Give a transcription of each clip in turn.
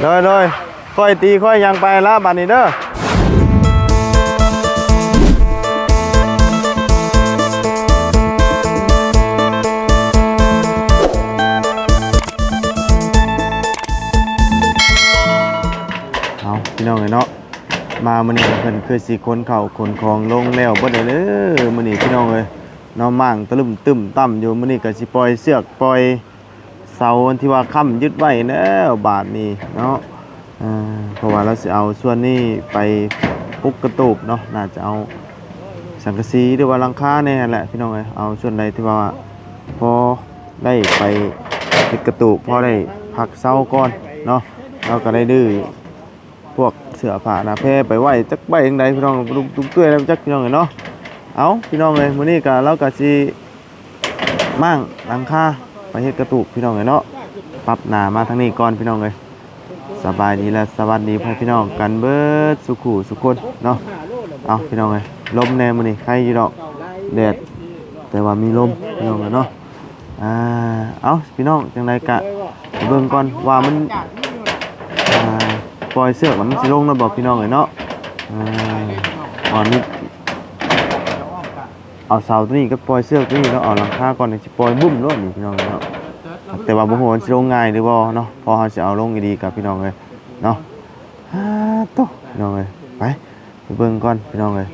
เลยเลยค่อยตีค่อยยังไปละบัดนี้เด้อเอาพี่น้องเอ้ยเนาะมามื้อนี้เพิ่นคือสิขนเข้าวขนของลงแล้วบ่ได้เด้อมื้อนี้พี่น้องเอ้ยเนาะมั่งตะลึมตึมต่ำอยู่มื้อนี้ก็สิปล่อยเสือกปล่อยาที่ว่าค้ำยึดไว้แล้วบาทนี้เนาะเพราะว่าเราจะเอาส่วนนี้ไปปุกกระตูบเนาะน่าจะเอาสังกะสีหรือว่าลังคาเนี่ยแหละพี่น้องเอ้ยเอาส่วนใดที่ว่าพอได้ไปเฮ็ดกระตูบพอได้พักเสาก่อนเนาะเราก็ได้ดื้อพวกเสือผ้าน้าแพรไปไหวจักใบจังใดพี่น้องตุ้มตุ้มเกลือยแล้วจักพี่น้องเอ้ยเนาะเอาพี่น้องเอ้ยมื้อนี้ก็เราก็สิมั่งหลังคา ไปเฮ็ดกระตุกพี่น้องเลยเนาะปรับหนามาทางนี้ก่อนพี่น้องเลยสบายดีและสวัสดีพ่อพี่น้องกันเบิดสุขุสุขคนเนาะเอาพี่น้องเลยลมแน่มื้อนี้ใครอยู่ดอกแดดแต่ว่ามีลมพี่น้องเลยเนาะอ่าเอาพี่น้องจังไดกะเบิ่งก่อนว่ามันอ่าปล่อยเสือกมันสิลงแล้วบอกพี่น้องเลยเนาะอ่าตอนนี้ เอาเสาตัวนี้ก็ปล่อยเสือกตัวนี้แล้วเอาหลังคาก่อนนี่สิปล่อยบุ้มโลดนี่พี่น้องเอ้ยเนาะแต่ว่าบ่ฮู้ว่ามันสิลงง่ายหรือบ่เนาะพอเฮาสิเอาลงดีๆกับพี่น้องเลยเนาะฮ่าโตพี่น้องเลยไปไปเบิ่งก่อนพี่น้องเลย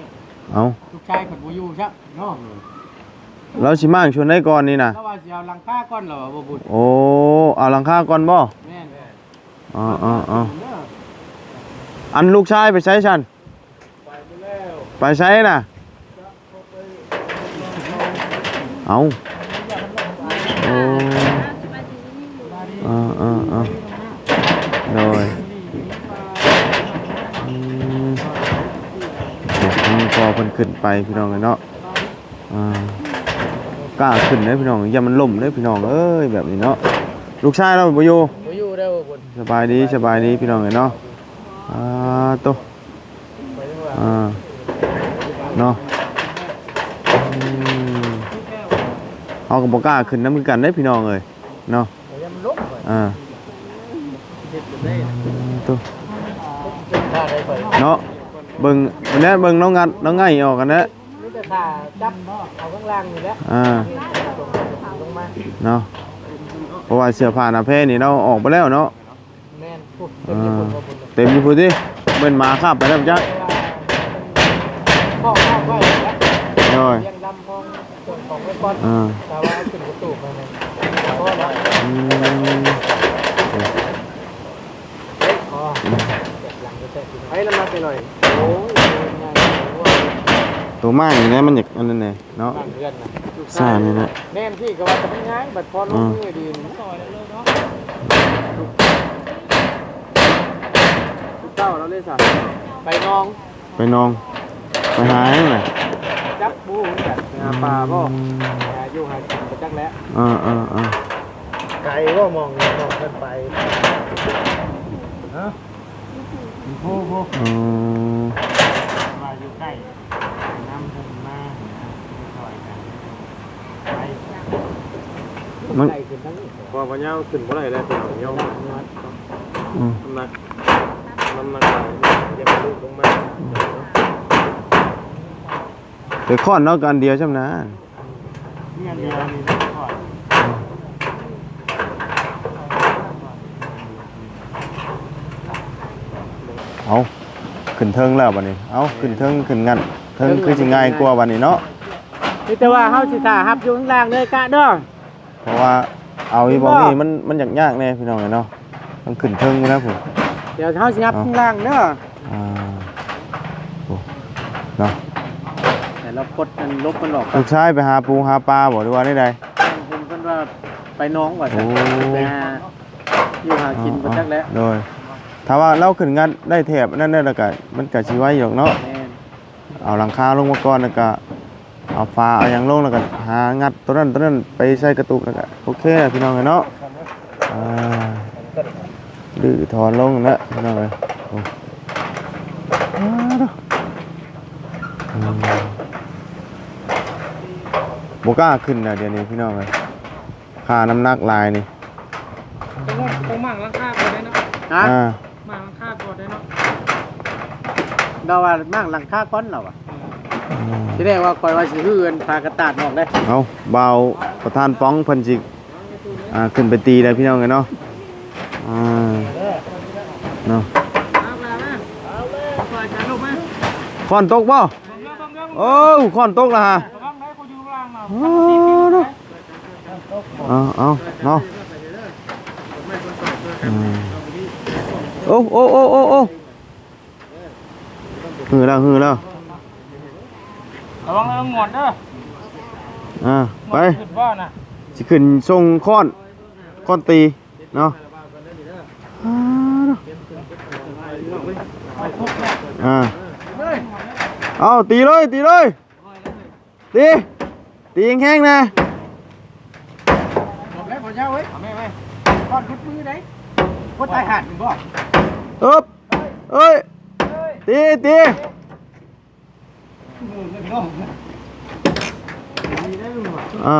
เอาลูกชายเพิ่นบ่อยู่ซักเนาะเราสิมาชวนได้ก่อนนี่นะถ้าว่าสิเอาหลังคาก่อนเหรอบ่บุญโอ้เอาหลังคาก่อนบ่แม่นอ๋ออ๋ออ๋ออันลูกชายไปใช้ฉันไปใช้น่ะ เอาโอ้อ่าอ่าอ่าโดยอืมเดี๋ยวทางพอเพิ่นขึ้นไปพี่น้องเลยเนาะอ่ากล้าขึ้นเลยพี่น้องอย่ามันล่มเลยพี่น้องเอ้ยแบบนี้เนาะลูกชายเราบ่อยู่บ่อยู่ได้อบ่บุญสบายดีสบายดีพี่น้องเอ้ยเนาะอ่าโตะอ่าเนาะอืม เอากับบอกล้าขึ้นน้ำมือกันได้พี่น้องเอ้ยเนาะอย่ามันลุกไปอ่าเฮ็ดได้ตัวถ้าได้ไปเนาะเบิ่งวันนี้เบิ่งน้องงัดน้องไงออกกันนะมีแต่ขาจับเอาข้างล่างนี่แหละอ่าลงมาเนาะเพราะว่าเสื้อผ้าหน้าแพรนี่เราออกไปแล้วเนาะแม่นปุ๊บเป็นญี่ปุ่นบ่บุญเต็มอยู่พูดดิเบิ่นหมาคาบไปแล้วจัก องไว้ก่อนอ่าแต่ว่าขึ้นกระตูกมาเนี่ยพอแล้วอืมพอหลังจะแตกให้น้ำมันไปหน่อยโอ้ยง่ายว่าตัวมากนี่นะมันอยากอันนั้นแหละเนาะบ้านเพื่อนนะซ่านี่นะ แน่นพี่ก็ว่าจะไม่ง่ายบัดพอลงมือดีนี่ซอยแล้วเลยเนาะลูกเต้าเราเลยสั่ไปน้องไปนอง ไปหาให้หน่อย จับบูกันหาปลาบ่หาอยู่หากินไปจักแล้วอ่าอ่าอ่าไก่ว่ามองมองขึ้นไปฮะโอ้โหอืมมาอยู่ใกล้น้ำถึงมาซอยกันไปมันไก่ขึ้นทั้งนี้พอพญาขึ้นบ่ได้แล้วเหี่ยวอืมน้ำหนักน้ำหนักหลายอย่าไปลุกลงมา เดี๋ยวค้อนเนาะกันเดียวใช่ไหมนะเงี้ยเดียวนี่ก่อนเอาขึ้นเทิงแล้วบัดนี้ เอาขึ้นเทิงขึ้นงันเทิงคือสิง่ายกว่าบัดนี้เนาะนี่แต่ว่าเฮาสิท่าฮับอยู่ข้างล่างเลยกะเด้อเพราะว่าเอาอีบอกนี่มันมันยากยากแน่พี่น้องเนาะต้องขึ้นเทิงอยู่นะผมเดี๋ยวเฮาสิฮับข้างล่างเด้ออ่าโอ้เนาะ แต่เราก ดมันลบมันออกกัลูนกชายไปหาปูหาปลาบ่หรือว่าได้ใด ผมเพิ่นว่าไปน้องว่าซั่นโอ้ ไปหาอยู่หากินไปจักแล้วโดยถ้าว่าเราขึ้นงันได้แถบนั่นได้แล้วก็มันก็สิไว้อยู่เนาะ แม่นเอาหลังคาลงมาก่อนแล้วก็เอาฟ้าเอาหยังลงแล้วก็หางัดตัวนั้นตัวนั้นไปใส่กระตุกแล้วก็โอเคนะพี่น้องเอ้ยเนาะอ่าดื้อถอนลงนะพี่น้องเอ้ยโอ้อ่าเด้ออืม บ่กล้าขึ้นนะเดี๋ยวนี้พี่น้องเอ้ยค่าน้ำหนักลายนี่ต้องว่าต้องมั่งราคาไปเลยเนาะฮะอ่ามาค่าก่อนได้เนาะเราว่ามั่งหลังคาก้อนเราอะอืมที่แรกว่าคอยว่าสิฮือกันพากระตาดออกได้เอาเบาประธานป้องเพิ่นสิอ่าขึ้นไปตีเลยพี่น้องกันเนาะอ่าเนาะเอามามาเอาเลยปล่อยกันลูกมาค้อนตกบ่บังเด้อบังเด้อโอ้ค้อนตกและฮะ เนาะโอ้เนาะเอาเอาเนาะโอ้โอ้โอ้โอ้โอ้หือแล้วหือแล้วระวังเรื่องงอนเด้ออ่าไปขึ้นบ้านน่ะสิขึ้นทรงค้อนค้อนตีเนาะอ่าเอาตีเลยตีเลยตี ตีแห้งๆนะบอกแล้วขอเช้าเว้ยเอาแม่ไปก้อนพุดมือไหนพุดตายหัดบ่อึบเอ้ยตีตีมือเงินน้องอ่า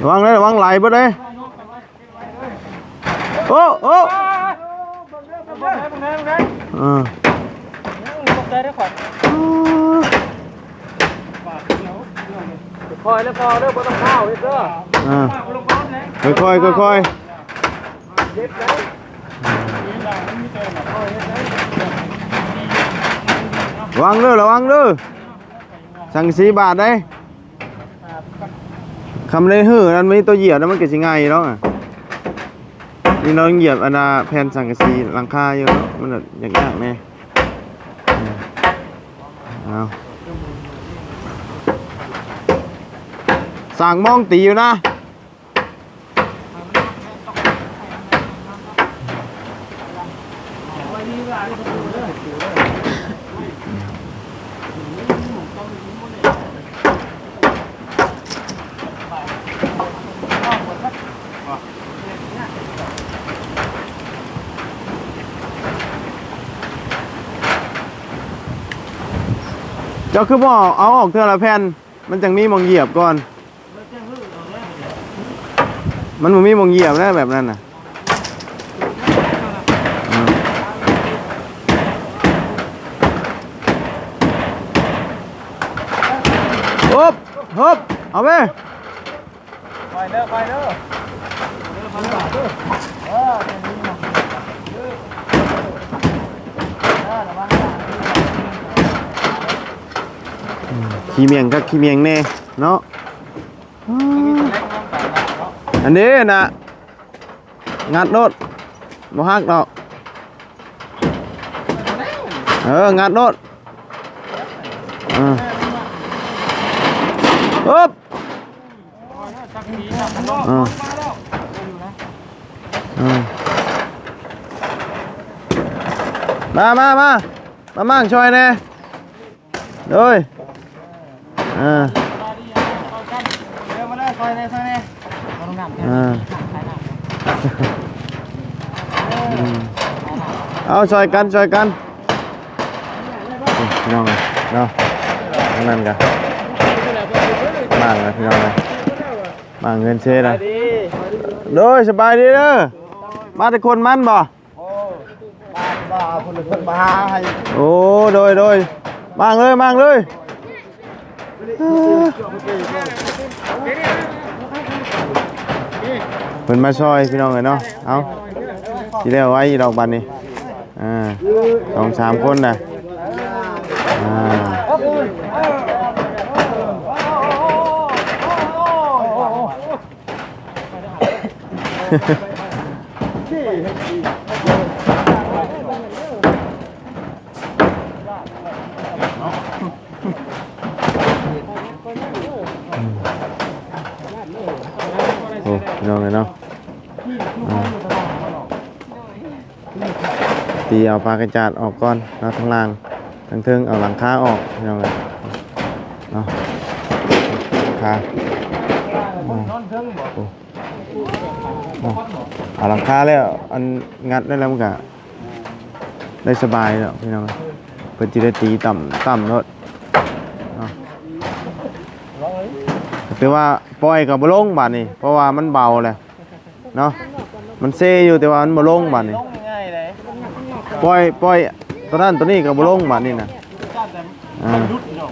ระวังเลยระวังไหลบ่เลยโอ้โอ้บัง ได้บังได้บังได้อ่าตกใจได้ขวัญคอยแล้วพอเด้อบ่ต้องข้าวเด้ออ่าลงก้อนเลยค่อยๆค่อยๆระวังเด้อระวังเด้อสั่งสีบาทได้คำเลยหื้อนั่นมีตัวเหยียบนั่นมันก็สิง่ายอยู่แล้วอะนี่เราเหยียบอันน่ะแผ่นสังกะสีหลังคาอยู่เนาะมันแบบยากๆแน่อืม เอาสั่งมองตีอยู่นะ เจ้าคือบ่เอาออกเทื่อละแผ่นมันจังมีมองเหยียบก่อน มันบ่มีมองเหยียบนะแบบนั้นน่ะฮึบฮึบเอาไปไปเด้อไปเด้อ ขี้เมียงก็ขี้เมียงแน่เนาะอ่าอันนี้น่ะงัดโนดบ่ฮักดอกเอองัดโนดอ่าฮึบสักทีสักโลกอ่ามาแล้วอ่ามามามามามั่งช่วยแน่เด้ย อ่ามาดีอะคอยกันเดี๋ยวมาได้คอยในคอยในมาลงน้ำอ่าขายน้ำอืมเอาช่วยกันช่วยกันนี่พี่น้องเลยเนาะทั้งนั้นกันมาเลยพี่น้องเลยมาเงินเชดเลยดีโดยสบายดีเด้อมาแต่คนมันบ่บ้าคนละคนมาหาให้โอ้โดยโดยมางเลยมางเลย เพิ่นมาซอยพี่น้องเลยเนาะ เอาสิได้เอาไว้ดอกบันนี้อ่าสองสามคนนะอ่า อ้พี่น้องเลยเนาะอ่าตีเอาปลากระจาดออกก่อนเนาะทางล่างทางเทิงเอาหลังคาออกพี่น้องเลยเนาะหลังคานอนเทิงบ่เอาหลังคาแล้วอันงัดได้แล้วมันก็ได้สบายแล้วพี่น้องเพิ่นสิได้ตีต่ำต่ำรถเนาะ ถือว่าปล่อยกับบ่ลงบาดนี้เพราะว่ามันเบาแหละเนาะมันเซอยู่แต่ว่ามันบ่ลงบาดนี้ลงง่ายเลยปล่อยปล่อยตัวนั้นตัวนี้กับบ่ลงบาดนี้นะอ่ารุดเนะ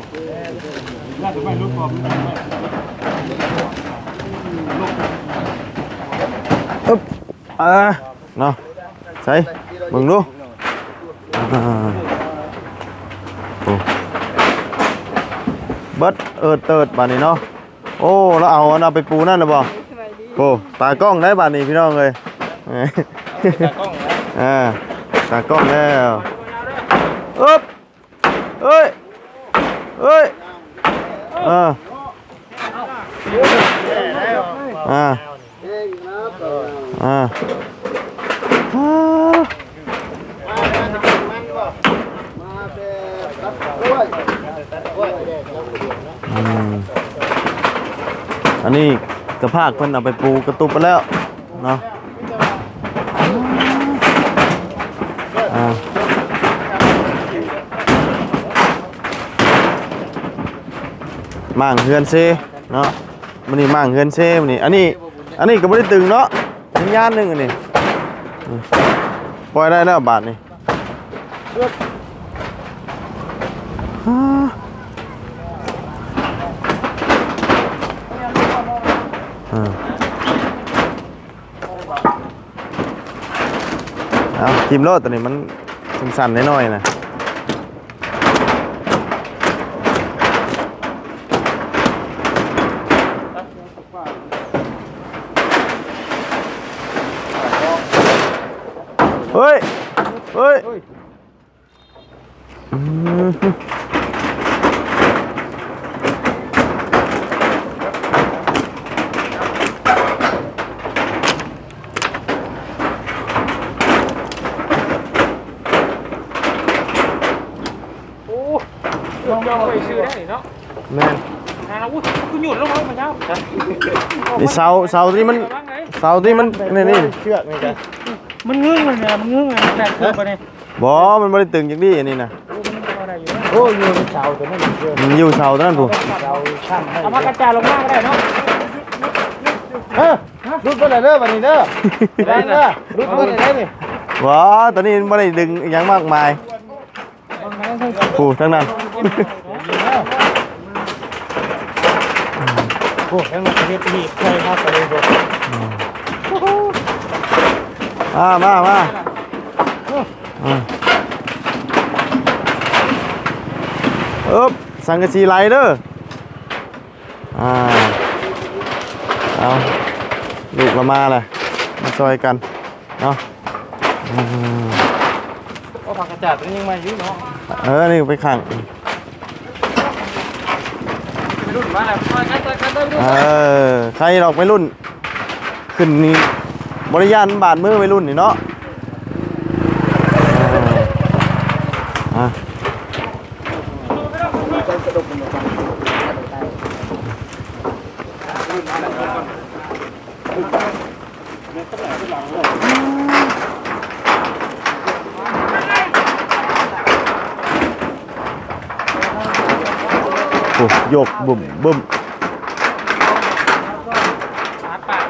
น่าจะไม่รุดพอไม่ไม่อึ๊บเออเนาะใส่เบิ่งดูอ่าโอ้เบิดเอิดเติดบาดนี้เนาะ โอ้แล้วเอาอันเอาไปปูนั่นน่ะบ่โอ้ตากล้องได้บาดนี้พี่น้องเอ้ยตากล้องนะอ่าตากล้องแล้วอึ๊บเอ้ยเอ้ยอ่าอ่าอ่าอ่าอืม อันนี้กระพากเพิ่นเอาไปปูกระตุบไปแล้วเนาะอ่ามั่างเฮือนเซเนาะมันนี่มั่างเฮือนเซมันนี่อันนี้ อันนี้ก็ไม่ได้ตึงเนาะสัญญาณหนึ่งอันนี้ปล่อยได้แล้วบาทนี่ฮ่าอ่า ชิมโลดตัวนี้มันสั่นๆน้อยๆนะเฮ้ย เฮ้ยอืม ลองเอาไปซื้อได้เนาะ แม่น นะอุ้ยคุณหยุดลงมาเช้า นี่เสาเสาที่มันเสาที่มันนี่นี่เชือกนี่จ้ะมันงึ้งเลยเนี่ยมันงึ้งเลยแต่คือไปเนี่ยบอมันไม่ได้ตึงอย่างนี้อันนี้นะโอ้ยอยู่เสาตัวนั้นเชื่อมันอยู่เสาเท่านั้นผู้เสาข้ามให้เอามากระจายลงมาก็ได้เนาะเออรุดบ่ได้เด้อบัดนี้เด้อได้เด้อรุดบ่ได้ได้นี่บอตอนนี้มันไม่ได้ดึงอหย่างมากมายผู้ทั้งนั้น อ้ยังประเทศนี้เคยครับไปเลยบ่มามามาอ่าเอ๊บสังกะสีไหลเด้ออ่าเอาลูกเรามาเลยมาซอยกันเนาะอืมก็ผักกระจาดยังมาอยู่เนาะเออ นี่ไปขังรุ่นมาแล้วมาคัดคัดคัดได้ เออใครหรอกไปรุ่น ขึ้นนี่บริยานบาดมือไปรุ่นนี่เนาะอะโยกบุ่มบุ่ม ชาร์จปาก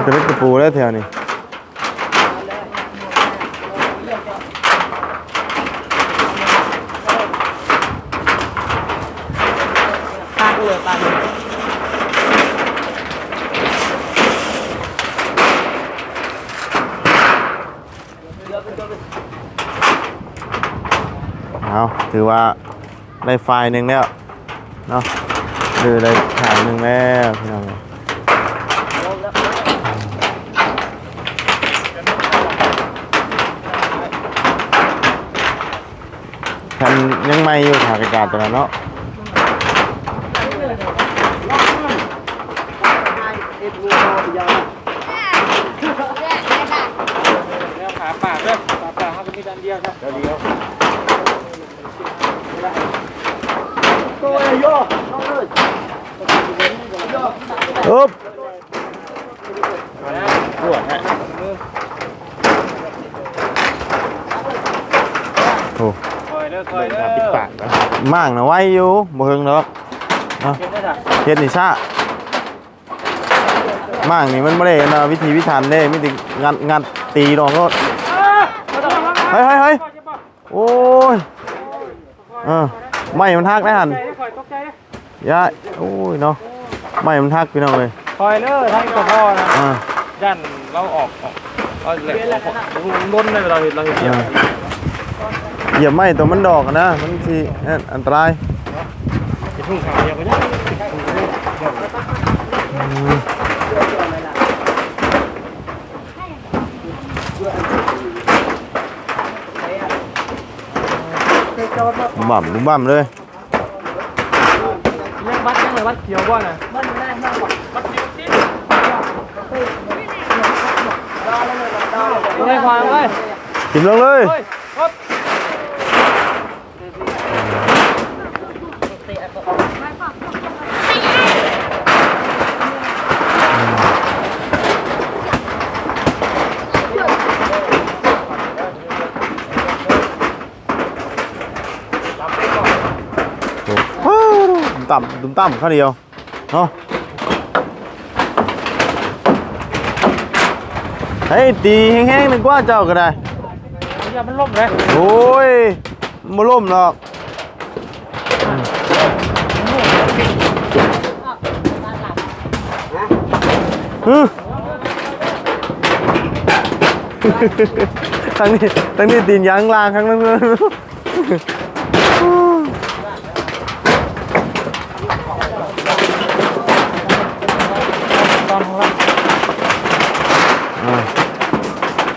มันจะเล็กกระปูแล้วแถวนี้ปากเลยปากเลยเอาถือว่าได้ไฟล์หนึ่งแล้วเนาะหรือได้ถ่ายหนึ่งแล้วพี่น้อง แผ่นยังไม่อยู่ถ่ายกระจาดตัวนั้นเนาะแล้วขาปากด้วยขาปากเขาจะมีดันเดียวครับเดียวอึ๊บปวดฮะ โอ้ คอยเด้อคอยเด้อปิดปากนะมั่งนะไว้อยู่บ่เฮิงดอกเนาะเก็บได้จ้ะเฮ็ดนี่ซ่ามั่งนี่มันบ่ได้นะวิธีวิธันเด้มีแต่งัดงัดตีน้องโลดเฮ้ยเฮ้ยเฮ้ยโอ้ยเออไม่มันทักได้หั่นคอยตกใจยาโอ้ยเนาะไม่มันทักพี่น้องเลยคอยเด้อทั้งกับพ่อนะอ่ายันเราออกออกเราแหลกล้นเลยเราเห็นเราเห็น เออเหยียบไม่ตัวมันดอกอะนะ มันสิเอ๊ะอันตรายจะทุ่งขาวเดียวกันเนี่ยบ่ำบุ้มบ่ำเลยเรียกวัดยังไงวัดเขียวบ่น่ะไม่ควางเลยกินลงเลยเฮ้ยครับโอ้ดุม ต่ำดุมต่ำข้าวเดียวเนาะเฮ้ยตีแห้งๆหนึ่งกว่าเจ้าก็ได้อย่ามันล่มเลยโอ้ยมาล่มหรอก ทั้งนี้ทั้งนี้ตีนยางลางครั้งนั้นเลยตอนของเราอ่า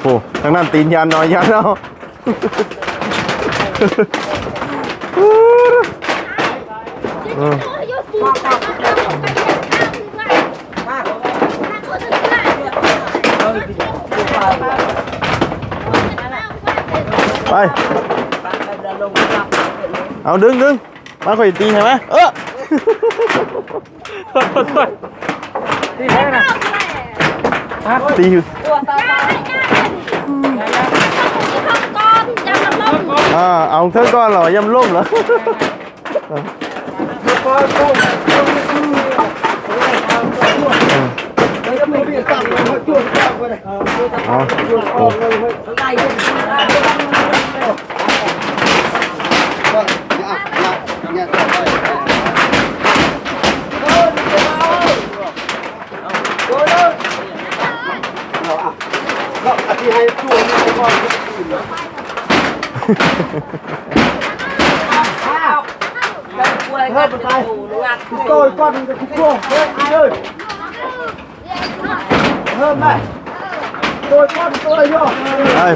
โอ้ทั้งนั้นตีนยานน้อยยานเอาเออ ไป เอาดึงดึงมาค่อยตีใช่ไหมเออที่แท้นะตีอยู่อ่าเอาเท่าก้อนเหรอยำล่มเหรอเอาโอ้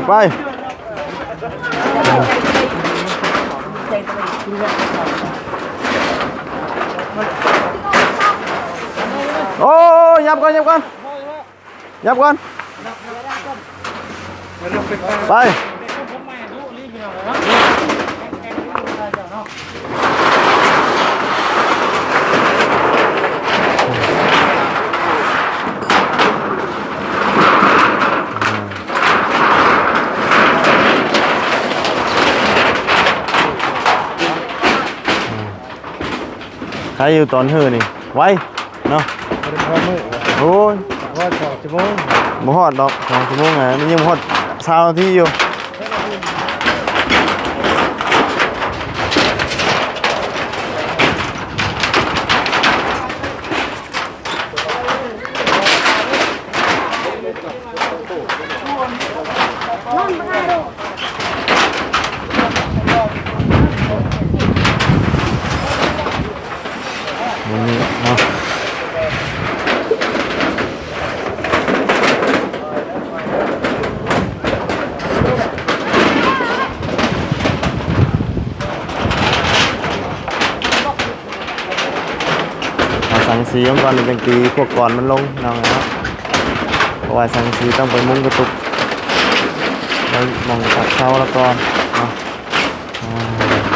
ไปไปโอ้ยยับก่อนยับก่อนยับก่อนไป ใครอยู่ตอนเฮือนี่ ไว้เนาะไม่ได้พอมือโอ้ยว่าสองชั่วโมงบ่ฮอดดอกสองชั่วโมงไงมันยังบ่ฮอดชาวนาที่อยู่มัน เอาสังสีมันก่อนเป็นจังตีพวกก่อนมันลงนาะเนะเพราะว่าสังสีต้องไปมุ้งกระตุกแล้วมองตัดเสาแล้วก่อนเนาะอ่า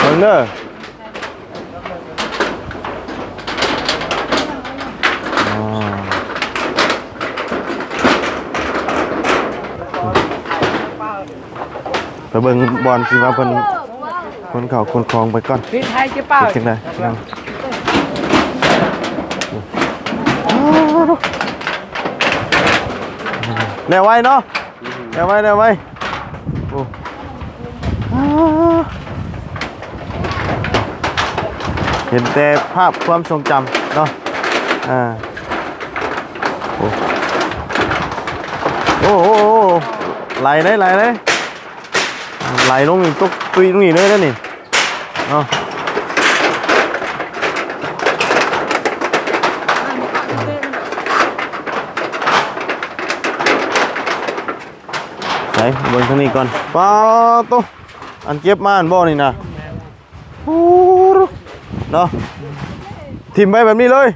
เบิ่งเด้อ ไปเบิ่งบอลสิว่าเพิ่นคนเขาคนคลองไปก่อนพี่ไทยจะเปล่าเป็นจังไดพี่น้องแนวไว้เนาะแนวไว้แนวไว้โอ้เห็นแต่ภาพความทรงจำเนาะอ่าโอ้โอ้โอ้โอ้ไหลเลยไหลเลย ไหลลงนี่ตกตุยตรงนี้เลยนะนี่เนาะไหนเบนทางนี้ก่อนป้าโตอันเก็บมาอันบ่นี่นะโอ้โหเนาะทิมไปแบบนี้เลย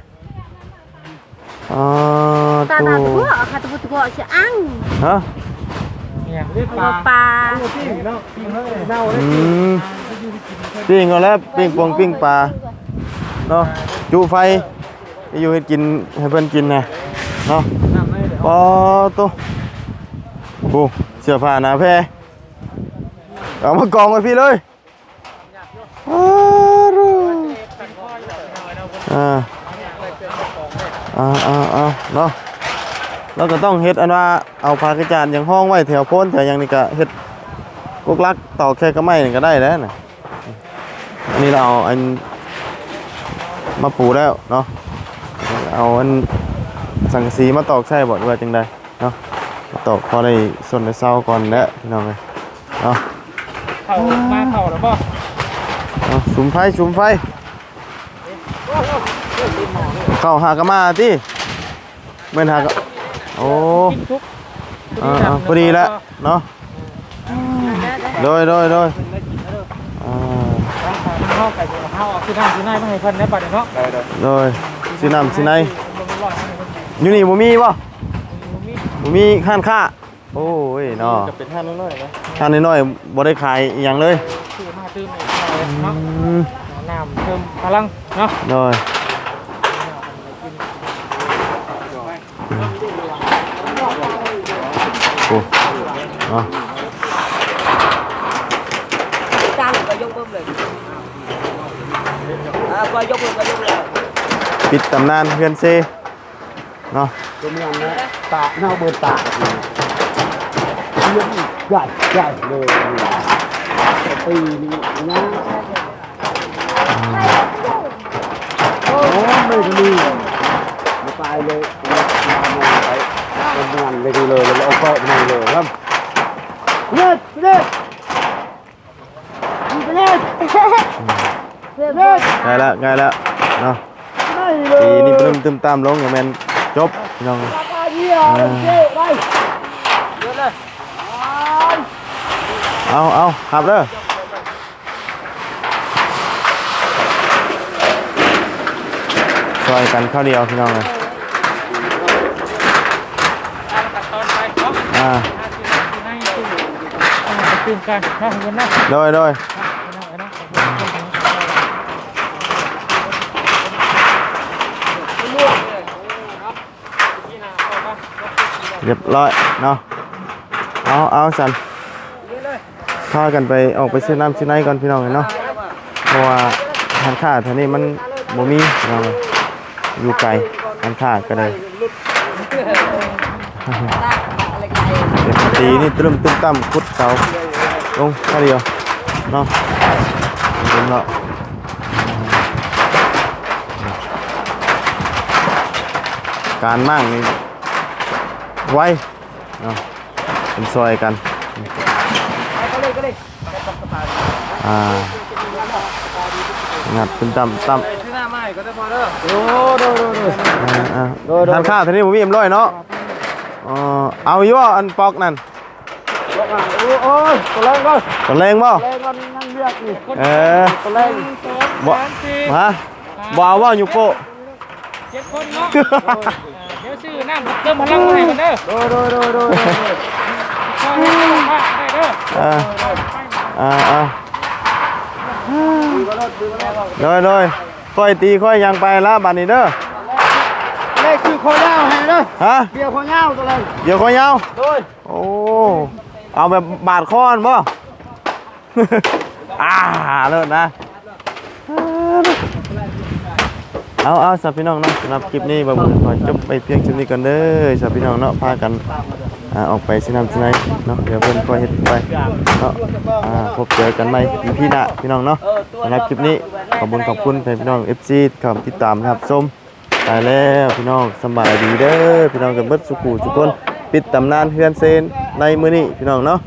อ่าตาตัตาวตัวค่ะตัวตัวจะอังฮะ เนี่ยเรียกปเอาลาปลาอืมปิ้งก็แล้วปิ้งปองปิ้งปลาเนาะจูไฟไปอยู่ให้กินให้เพื่อนกินนะเนาะน้ำไม่เดี๋ยวปอตัวโอ้เสื้อผ้าหนาแพรเอามากองไว้พี่เลยอ้าวอ่าอ่าอ่าอ่าเนาะ เราก็ต้องเฮ็ดอันว่าเอาผ้ากระจาดอย่างห้องไว้แถวโพ้นแถวอย่างนี้ก็เฮ็ดกุกลักต่อแค่กระไม้นี่ก็ได้แล้วนะอันนี้เราเอาอันมาปูแล้วเนาะเอาอันสังกะสีมาตอกใช่บ่ด้วยจังใดเนาะมาตอกพอได้ส่วนได้เศร้าก่อนแล้วพี่น้องเลยเนาะเข่ามาเข่าแล้วป่ะเอาสุมไฟสุมไฟเข้าหากะมาติเม่นหากะ โอ้กินทุกอ่าอ่าพอดีแล้วเนาะโดยโดยโดยอ่าข้าวไก่ข้าวเอาคือน้ำคือน้ำมาให้เพิ่นได้ป่ะเนาะโดยสิน้ำสิในอยู่นี่บ่มีบ่บ่มีข้านค้าโอ้ยเนาะจะเป็นท่านน้อยๆนะข้านน้อยๆบ่ได้ขายอหย่างเลยคือมาตื้มเลยเนาะอืมน้ำเติมพลังเนาะโดย โอ้เนาะจานก็ยกเพิ่มเลยอ่าก็ยกเพิ่มก็ยกเลยปิดตำนานเพื่อนเซเนาะก็มีอันนะตาเน่าเบิดตาเลี้ยงใหญ่ใหญ่เลยแต่ปีนี้นะโอ้ไม่ก็มีมาตายเลยมามองไป เป็นงานเลยดีเลยแล้วเอาเกาะมาเลยครับเน็ตเน็ตเน็ตเน็ตใกล้แล้วใกล้แล้วเนาะปีนี้ปลื้มเตึมตามลงอย่างแมนจบพี่น้องเอาเอาขับเด้อช่วยกันข้าวเดียวพี่น้องเลย ตัดตอนไปเนาะ อ่าคือในตู้ตื่นกันนะเงินนะโดยโดยเรียบร้อยเนาะเอาเอาสันพากันไปออกไปซื้อน้ำซื้อไนก่อนพี่น้องเลยเนาะเพราะว่าทางค่าแถวนี้มันบ่มีเลยอยู่ไกลทางค่าก็เลย ตีนี่ตรึมตึมตั้มคุดเสาลงแค่เดียวเนาะเห็นแล้วการมั่งนี่ไวเนาะเป็นซอยกันอ่างัดตึมตั้มตั้มที่หน้าไม้ก็ได้พอเด้อโอ้โดโดโดอ่าอ่าทานข้าวทีนี้ผมมีเอ็มร้อยเนาะ อ๋อเอาอยู่ว่าอันปอกนั่นโอ้ยตัวแรงก่อนตอนแรงบ่แรงก่อนนั่งเรียกนี่เออตัวแรงสองสามสี่ฮะบ่าวว่าอยู่โปะเจ็ดคนเนาะเดี๋ยวชื่อน้ำเติมพลังให้กันเด้อโดโดโดโดขอให้ได้มากได้เด้ออ่าอ่าอ่าโดยโดยค่อยตีค่อยยังไปละบัดนี้เด้อเลข คือคอยาวให้เด้อฮะเบี้ยคอยาวตัวแรงเดี๋ยวค่อยยาวโดยโอ้เอาแบบบาดคอนบ่ อ่าเลิศนะเอาเอาสับพี่น้องเนาะสำหรับคลิปนี้บ่บุญขอจบไปเพียงเท่านี้กันเด้อสับพี่น้องเนาะพากันอ่าออกไปสินำสิไหนเนาะเดี๋ยวเพิ่นก็เฮ็ดไปเนาะอ่าพบเจอกันใหม่พี่หน้าพี่น้องเนาะสำหรับคลิปนี้ขอบคุณขอบคุณแฟนพี่น้อง FC ที่เข้ามาติดตามนะครับชม ตายแล้วพี่น้องสบายดีเด้อพี่น้องกันเบิดสุขูทุกคน ปิดตำนานเฮือนเซนในมื้อนี้พี่น้องเนาะ